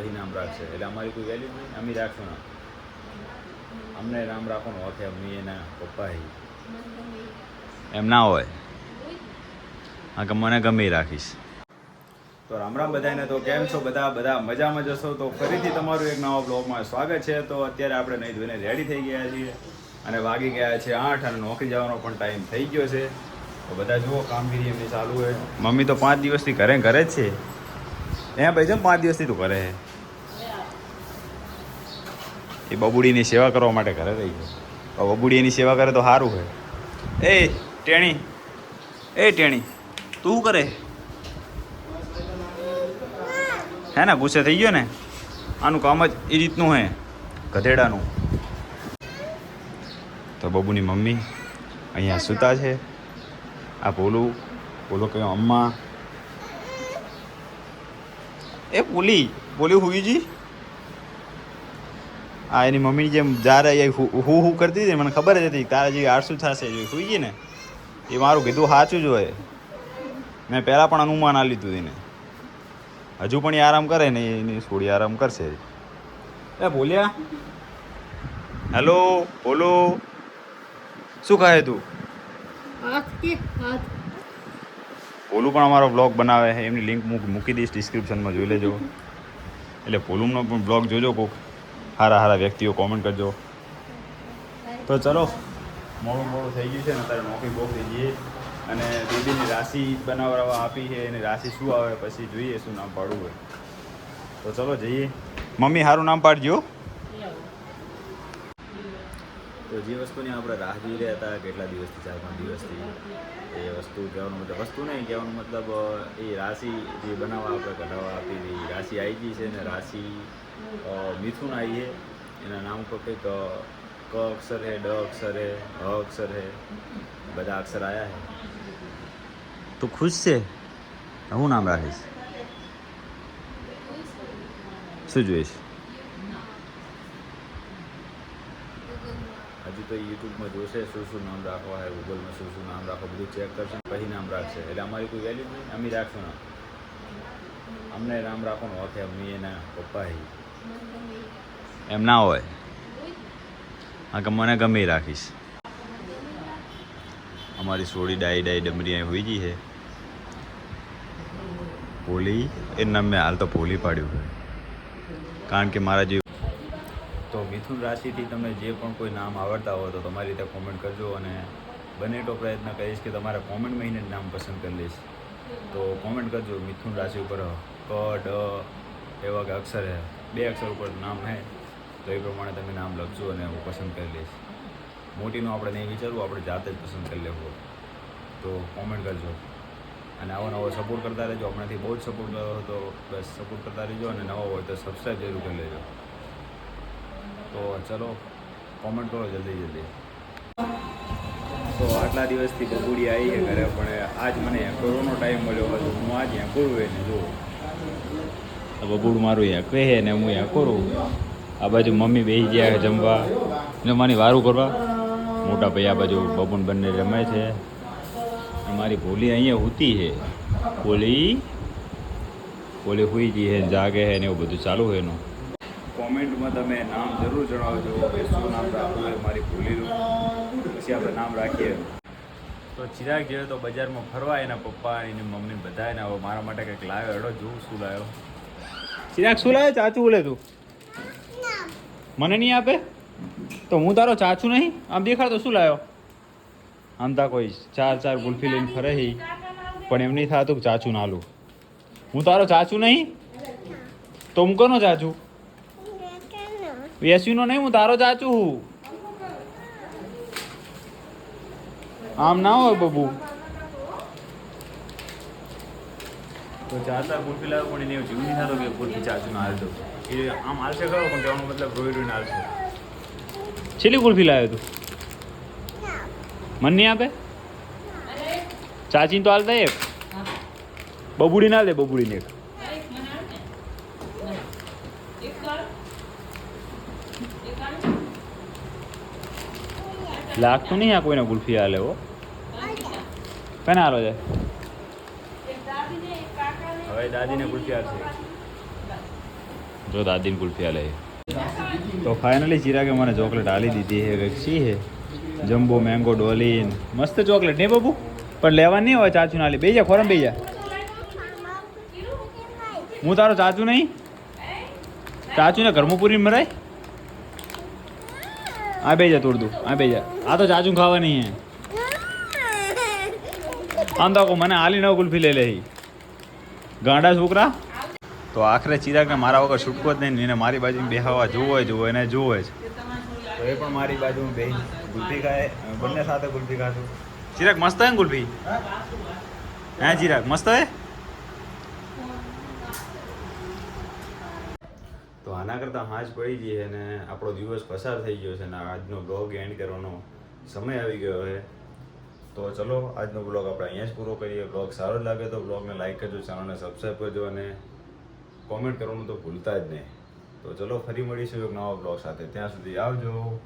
પછી નામ રાખશે. એટલે અમારી કોઈ વેલ્યુ નહીં. અમે રાખશું ના અમને નામ રાખવાનું હોતે અમે એના પપ્પા એમ ના હોય. હા, કે મને ગમે રાખીશ. તો રામ રામ બધાને તો કેમ છો બધા? બધા મજામાં જશો તો ફરીથી તમારું એક નવા બ્લોગમાં સ્વાગત છે. તો અત્યારે આપણે નહીં ધોઈને રેડી થઈ ગયા છીએ અને વાગી ગયા છે આઠ અને નોકરી જવાનો પણ ટાઈમ થઈ ગયો છે. તો બધા જુઓ, કામગીરી એમની ચાલુ હોય. મમ્મી તો પાંચ દિવસથી ઘરે ઘરે જ છે. એ ભાઈ છે પાંચ દિવસથી તું ઘરે છે એ બબુડીની સેવા કરવા માટે ઘરે રહી છે બબુડી એની સેવા કરે તો સારું હોય. એ ટેણી એ ટેણી, તું કરે? હે ને, ગુસ્સે થઈ ગયો ને? આનું કામ જ એ રીતનું હે, ગધેડાનું. તો બબુની મમ્મી અહીંયા સૂતા છે. આ પોલું પોલું કયો અમ્મા. એ પોલી પોલી હુઈજી આ એની મમ્મીની જેમ જ્યારે એ હું હું કરતી હતી મને ખબર જ હતી તારા જેવી આળસુ થશે જે સુઈ ગઈ ને? એ મારું કીધું સાચું જ હોય. મેં પહેલાં પણ અનુમાન આ લીધું એને. હજુ પણ એ આરામ કરે ને એની થોડી આરામ કરશે. એ બોલ્યા? હેલો બોલો. શું કહે તું? પોલું પણ અમારો બ્લોગ બનાવે છે એમની લિંક મૂકી દઈશ ડિસ્ક્રિપ્શનમાં જોઈ લેજો. એટલે પોલુમનો પણ બ્લોગ જોજો કોક. સારા સારા વ્યક્તિઓ કોમેન્ટ કરજો. તો ચલો મોડું મોડું થઈ ગયું છે ને અત્યારે નોકરી બોકરી જઈએ અને દીદીની રાશિ બનાવવા આપી છે એની રાશિ શું આવે પછી જોઈએ શું નામ પાડવું હોય. તો ચલો જઈએ. મમ્મી સારું નામ પાડજો. તો જે વસ્તુની આપણે રાહ જોઈ રહ્યા હતા કેટલા દિવસથી ચાર પાંચ દિવસથી એ વસ્તુ કહેવાનો મતલબ વસ્તુ નહીં કહેવાનો મતલબ એ રાશિ જે બનાવવા આપણે કઢાવવા આપી હતી રાશિ આવી ગઈ છે ને રાશિ મિથુન આવી છે એના નામ પર કંઈક ક અક્ષર હે ડ અક્ષર હે હ અક્ષર હે. બધા અક્ષર આવ્યા હે. તું ખુશ છે? હું નામ રાખીશ શું જોઈશ? હજુ તો યુટ્યુબમાં જોશે શું શું નામ રાખવા હોય ગૂગલમાં શું શું નામ રાખો બધું ચેક કરશે પછી નામ રાખશે. એટલે અમારી કોઈ વેલ્યુ નહીં. અમે રાખશું ના અમને નામ રાખવાનું હોતે અમે એના પપ્પા હી. એમ ના હોય. હા, કે મને ગમે રાખીશ. અમારી સોડી ડાઈ ડાઈ ડમરી અહીં હોઈ ગઈ છે. ભોલી એના મેં હાલ તો ભોલી પાડ્યું કારણ કે મારા જે તો મિથુન રાશિથી તમને જે પણ કોઈ નામ આવડતા હોય તો તમારી રીતે કોમેન્ટ કરજો અને બને એટલો પ્રયત્ન કરીશ કે તમારા કોમેન્ટ મહિને નામ પસંદ કરી લઈશ. તો કોમેન્ટ કરજો, મિથુન રાશિ ઉપર ક, ડ, એવા અક્ષર હે. બે અક્ષર ઉપર નામ હે તો એ પ્રમાણે તમે નામ લખજો અને હું પસંદ કરી લઈશ. મોટીનું આપણે નહીં વિચારવું, આપણે જાતે જ પસંદ કરી લેવું. તો કોમેન્ટ કરજો. અને આવો નવો સપોર્ટ કરતા રહેજો. હમણાંથી બહુ જ સપોર્ટ કર્યો હતો બસ સપોર્ટ કરતા રહેજો અને નવો હોય તો સબસ્ક્રાઈબ જરૂર કરી લેજો. તો ચલો કોમેન્ટ કરો જલ્દી જલ્દી. તો આટલા દિવસથી બગુડી આવી છે ઘરે, પણ આજ મને એંકોરોનો ટાઈમ મળ્યો હતો. હું આજ એંકોરું એને જો બબુડ મારું એંકવે છે ને હું એંકોરું આ બાજુ મમ્મી બેસી ગયા જમવા. જમવા મારી વારું કરવા. મોટા ભાઈ આ બાજુ બબુન બંને રમે છે. મારી ભોલી અહીંયા ઉતી છે. ભોલી? ભોલી હુઈ ગઈ છે જાગે છે ને એવું બધું ચાલુ છે એનું. કોમેન્ટમાં તમે નામ જરૂર જણાવજો. કે શું નામ રાખવું હોય મારી ભૂલીનું. પછી આપણે નામ રાખીએ. તો ચિરાગ જેવો તો બજારમાં ફરવા એના પપ્પા એની મમ્મી બધા એને હવે મારા માટે કંઈક લાવ્યો. એડો જોઉં શું લાવ્યો. ચિરાગ શું લાવ્યો ચાચુ બોલે તું. મને નહીં આપે? તો હું તારો ચાચુ નહીં? આમ દેખાડતો શું લાવ્યો? આમ તા કોઈ ચાર ચાર ગુલ્ફી લઈને ફરે હી પણ એમ નહીં થતું કે ચાચુ ના લઉં હું તારો ચાચુ નહીં? તો હું કોનો ચાચુ? વેસ્યુનો નહીં હું તારો ચાચુ હું. આમ ના હોય બબુ. તો ચાચા ગુલ્ફી લાવ્યો પણ એને એવું જીવ નહીં થતો કે ગુલ્ફી ચાચુ ના હાલતો એ આમ હાલશે ખરો પણ કહેવાનો મતલબ રોઈ રોઈને હાલશે. છેલ્લી કુલ્ફી લાવ્યો તું? મન નહીં આપે? ચાચીને તો હાલતા એક. બબુડી ના દે બબુડીને એક. લાગતું નહીં આ કોઈને ગુલ્ફી હાલે હો? કને હાલો છે હવે દાદીને કુલ્ફી હાલશે જો દાદીને કુલ્ફી આલે તો ફાઇનલી ચિરાગે મને ચોકલેટ આલી દીધી હે કંઈક શી હે? જમ્બો મેંગો ડોલીન મસ્ત ચોકલેટ નહીં બાબુ? પણ લેવા નહીં હોય ચાચુ ને આલી જા ખોરમ બેજા હું તારો ચાચુ નહીં? ચાચુ ને ઘરમાં પૂરી મરાય? આ બેજા તોડ દઉં. આ બે જા. આ તો ચાચુ ખાવાની હે. આમ તો મને આલી નવ કુલ્ફી લઈ લે ગાંડા છોકરા? તો આખરે ચિરાગને મારા વગર છૂટકો જ નહીં એને મારી બાજુ બેહાવા જોવો જ જોવો એને જોવો જ. તો એ પણ મારી બાજુ બે ગુલ્ફી ખાય બંને સાથે ગુલ્ફી ખાશું ચિરાગ મસ્ત હે ને ગુલ્ફી? હે. ચિરાગ મસ્ત હે? તો આના કરતાં હાજ પડી ગઈ છે અને આપણો દિવસ પસાર થઈ ગયો છે અને આજનો બ્લોગ એન્ડ કરવાનો સમય આવી ગયો છે. તો ચલો, આજનો બ્લોગ આપણે અહીંયા જ પૂરો કરીએ. બ્લોગ સારો લાગે તો બ્લોગને લાઈક કરજો ચેનલને સબસ્ક્રાઈબ કરજો અને કોમેન્ટ કરવાનું તો ભૂલતા જ નહીં. તો ચલો, ફરી મળીશું એક નવા બ્લોગ સાથે. ત્યાં સુધી આવજો.